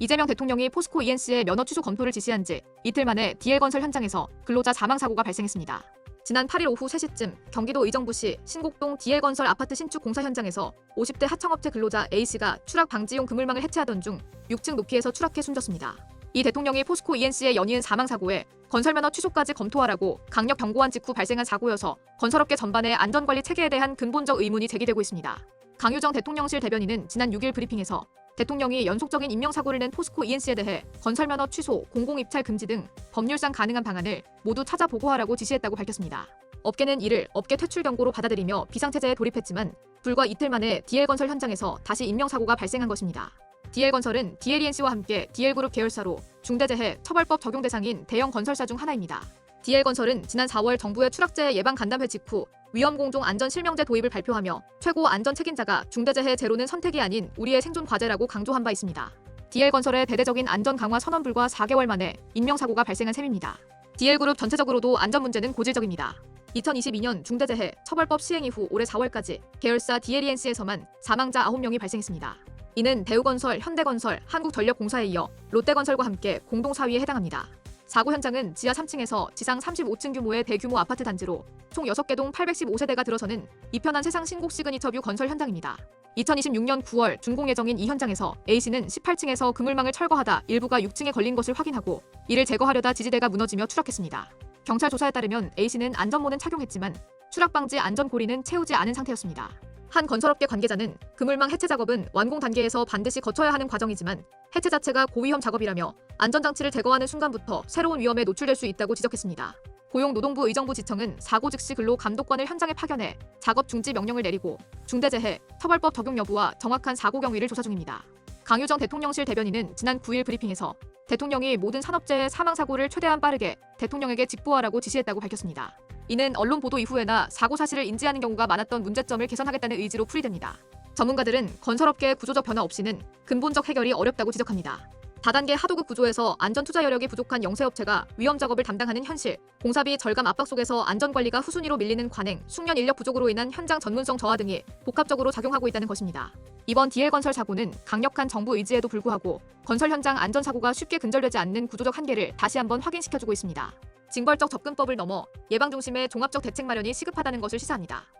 이재명 대통령이 포스코 ENC의 면허 취소 검토를 지시한 지 이틀 만에 DL건설 현장에서 근로자 사망 사고가 발생했습니다. 지난 8일 오후 3시쯤 경기도 의정부시 신곡동 DL건설 아파트 신축 공사 현장에서 50대 하청업체 근로자 A씨가 추락 방지용 그물망을 해체하던 중 6층 높이에서 추락해 숨졌습니다. 이 대통령이 포스코 ENC의 연이은 사망 사고에 건설 면허 취소까지 검토하라고 강력 경고한 직후 발생한 사고여서 건설업계 전반의 안전관리 체계에 대한 근본적 의문이 제기되고 있습니다. 강유정 대통령실 대변인은 지난 6일 브리핑에서 대통령이 연속적인 인명사고를 낸 포스코 ENC에 대해 건설면허 취소, 공공입찰 금지 등 법률상 가능한 방안을 모두 찾아 보고 하라고 지시했다고 밝혔습니다. 업계는 이를 업계 퇴출 경고로 받아들이며 비상체제에 돌입했지만 불과 이틀 만에 DL건설 현장에서 다시 인명사고가 발생한 것입니다. DL건설은 DLENC와 함께 DL그룹 계열사로 중대재해 처벌법 적용 대상인 대형 건설사 중 하나입니다. DL건설은 지난 4월 정부의 추락재해 예방 간담회 직후 위험공종 안전실명제 도입을 발표하며 최고 안전 책임자가 중대재해 제로는 선택이 아닌 우리의 생존 과제라고 강조한 바 있습니다. DL건설의 대대적인 안전 강화 선언 불과 4개월 만에 인명사고가 발생한 셈입니다. DL그룹 전체적으로도 안전 문제는 고질적입니다. 2022년 중대재해 처벌법 시행 이후 올해 4월까지 계열사 DLENC에서만 사망자 9명이 발생했습니다. 이는 대우건설, 현대건설, 한국전력공사에 이어 롯데건설과 함께 공동 4위에 해당합니다. 사고 현장은 지하 3층에서 지상 35층 규모의 대규모 아파트 단지로 총 6개 동 815세대가 들어서는 이편한 세상 신곡 시그니처 뷰 건설 현장입니다. 2026년 9월 준공 예정인 이 현장에서 A씨는 18층에서 그물망을 철거하다 일부가 6층에 걸린 것을 확인하고 이를 제거하려다 지지대가 무너지며 추락했습니다. 경찰 조사에 따르면 A씨는 안전모는 착용했지만 추락 방지 안전 고리는 채우지 않은 상태였습니다. 한 건설업계 관계자는 그물망 해체 작업은 완공 단계에서 반드시 거쳐야 하는 과정이지만 해체 자체가 고위험 작업이라며 안전장치를 제거하는 순간부터 새로운 위험에 노출될 수 있다고 지적했습니다. 고용노동부 의정부 지청은 사고 즉시 근로 감독관을 현장에 파견해 작업 중지 명령을 내리고 중대재해 처벌법 적용 여부와 정확한 사고 경위를 조사 중입니다. 강유정 대통령실 대변인은 지난 9일 브리핑에서 대통령이 모든 산업재해 사망 사고를 최대한 빠르게 대통령에게 직보하라고 지시했다고 밝혔습니다. 이는 언론 보도 이후에나 사고 사실을 인지하는 경우가 많았던 문제점을 개선하겠다는 의지로 풀이됩니다. 전문가들은 건설업계의 구조적 변화 없이는 근본적 해결이 어렵다고 지적합니다. 다단계 하도급 구조에서 안전 투자 여력이 부족한 영세업체가 위험 작업을 담당하는 현실, 공사비 절감 압박 속에서 안전 관리가 후순위로 밀리는 관행, 숙련 인력 부족으로 인한 현장 전문성 저하 등이 복합적으로 작용하고 있다는 것입니다. 이번 DL건설 사고는 강력한 정부 의지에도 불구하고 건설 현장 안전 사고가 쉽게 근절되지 않는 구조적 한계를 다시 한번 확인시켜주고 있습니다. 징벌적 접근법을 넘어 예방 중심의 종합적 대책 마련이 시급하다는 것을 시사합니다.